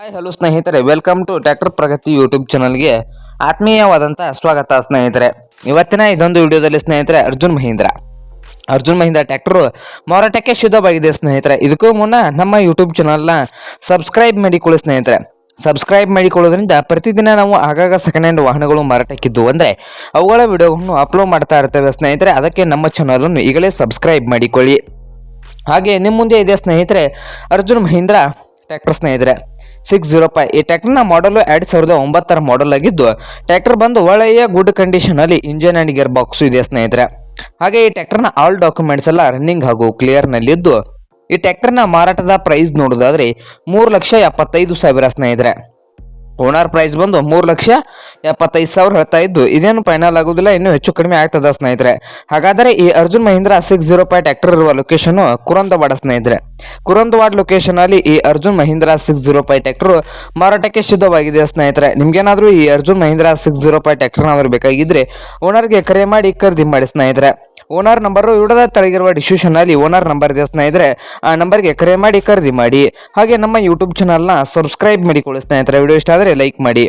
Hi hello ಸ್ನೇಹಿತರೆ welcome to tractor Pragati YouTube ಚಾನಲ್ಗೆ ಆತ್ಮೀಯವಾದಂಥ ಸ್ವಾಗತ ಸ್ನೇಹಿತರೆ. ಇವತ್ತಿನ ಇದೊಂದು ವಿಡಿಯೋದಲ್ಲಿ ಸ್ನೇಹಿತರೆ, ಅರ್ಜುನ್ ಮಹೀಂದ್ರ. ಅರ್ಜುನ್ ಮಹೀಂದ್ರ ಟ್ಯಾಕ್ಟ್ರು ಮಾರಾಟಕ್ಕೆ ಶುದ್ಧವಾಗಿದೆ ಸ್ನೇಹಿತರೆ. ಇದಕ್ಕೂ ಮುನ್ನ ನಮ್ಮ ಯೂಟ್ಯೂಬ್ ಚಾನಲ್ನ ಸಬ್ಸ್ಕ್ರೈಬ್ ಮಾಡಿಕೊಳ್ಳಿ ಸ್ನೇಹಿತರೆ. ಸಬ್ಸ್ಕ್ರೈಬ್ ಮಾಡಿಕೊಳ್ಳೋದ್ರಿಂದ ಪ್ರತಿದಿನ ನಾವು ಆಗಾಗ ಸೆಕೆಂಡ್ ಹ್ಯಾಂಡ್ ವಾಹನಗಳು ಮಾರಾಟಕ್ಕಿದ್ದು ಅಂದರೆ ಅವುಗಳ ವಿಡಿಯೋಗಳನ್ನು ಅಪ್ಲೋಡ್ ಮಾಡ್ತಾ ಇರ್ತೇವೆ ಸ್ನೇಹಿತರೆ. ಅದಕ್ಕೆ ನಮ್ಮ ಚಾನಲನ್ನು ಈಗಲೇ ಸಬ್ಸ್ಕ್ರೈಬ್ ಮಾಡಿಕೊಳ್ಳಿ. ಹಾಗೆ ನಿಮ್ಮ ಮುಂದೆ ಇದೆ ಸ್ನೇಹಿತರೆ, ಅರ್ಜುನ್ ಮಹೀಂದ್ರ ಟ್ರ್ಯಾಕ್ಟರ್ ಸ್ನೇಹಿತರೆ. Six zero five. ಈ ಟ್ಯಾಕ್ಟರ್ನ ಮಾಡಲು ಎರಡು ಸಾವಿರದ ಒಂಬತ್ತರ ಮಾಡಲ್ ಆಗಿದ್ದು ಟ್ಯಾಕ್ಟರ್ ಬಂದು ಒಳ್ಳೆಯ ಗುಡ್ ಕಂಡೀಷನಲ್ಲಿ ಇಂಜಿನ್ ಆ್ಯಂಡ್ ಗಿಯರ್ ಬಾಕ್ಸು ಇದೆ ಸ್ನೇಹಿತರೆ. ಹಾಗೆ ಈ ಟ್ಯಾಕ್ಟರ್ನ ಆಲ್ ಡಾಕ್ಯುಮೆಂಟ್ಸ್ ಎಲ್ಲ ರನ್ನಿಂಗ್ ಹಾಗೂ ಕ್ಲಿಯರ್ನಲ್ಲಿದ್ದು ಈ ಟ್ಯಾಕ್ಟರ್ನ ಮಾರಾಟದ ಪ್ರೈಸ್ ನೋಡೋದಾದ್ರೆ ಮೂರು ಲಕ್ಷ ಎಪ್ಪತ್ತೈದು ಸಾವಿರ ಸ್ನೇಹಿತರೆ. ಓನರ್ ಪ್ರೈಸ್ ಬಂದು ಮೂರು ಲಕ್ಷ ಎಪ್ಪತ್ತೈದು ಸಾವಿರ ಹೇಳ್ತಾ ಇದ್ದು, ಇದೇನು ಫೈನಲ್ ಆಗೋದಿಲ್ಲ, ಇನ್ನೂ ಹೆಚ್ಚು ಕಡಿಮೆ ಆಗ್ತದ ಸ್ನೇಹಿತರೆ. ಹಾಗಾದರೆ ಈ Arjun Mahindra six zero five tractor ಇರುವ ಲೊಕೇಶನ್ ಕುರಂದವಾಡ ಸ್ನೇಹಿತರೆ. ಕುರಂದವಾಡ ಲೊಕೇಶನ್ ಅಲ್ಲಿ ಈ Arjun Mahindra six zero five tractor ಮಾರಾಟಕ್ಕೆ ಸಿದ್ಧವಾಗಿದೆ ಸ್ನೇಹಿತರೆ. ನಿಮ್ಗೇನಾದರೂ ಈ Arjun Mahindra six zero five tractor ಅವರು ಬೇಕಾಗಿದ್ರೆ ಓನರ್ಗೆ ಕರೆ ಮಾಡಿ ಖರೀದಿ ಮಾಡಿ ಸ್ನೇಹಿತರೆ. ಓನರ್ ನಂಬರು ವಿಡದ ತಳಗಿರುವ ಡಿಸ್ಕ್ರಿಪ್ಷನ್ ಅಲ್ಲಿ ಓನರ್ ನಂಬರ್ ಇದೆ ಸ್ನೇಹಿತರೆ, ಆ ನಂಬರ್ಗೆ ಕರೆ ಮಾಡಿ, ಖರೀದಿ ಮಾಡಿ. ಹಾಗೆ ನಮ್ಮ ಯೂಟ್ಯೂಬ್ ಚಾನಲ್ನ ಸಬ್ಸ್ಕ್ರೈಬ್ ಮಾಡಿಕೊಳ್ಳಿ ಸ್ನೇಹಿತರೆ. ವಿಡಿಯೋ ಇಷ್ಟ ಆದರೆ ಲೈಕ್ ಮಾಡಿ.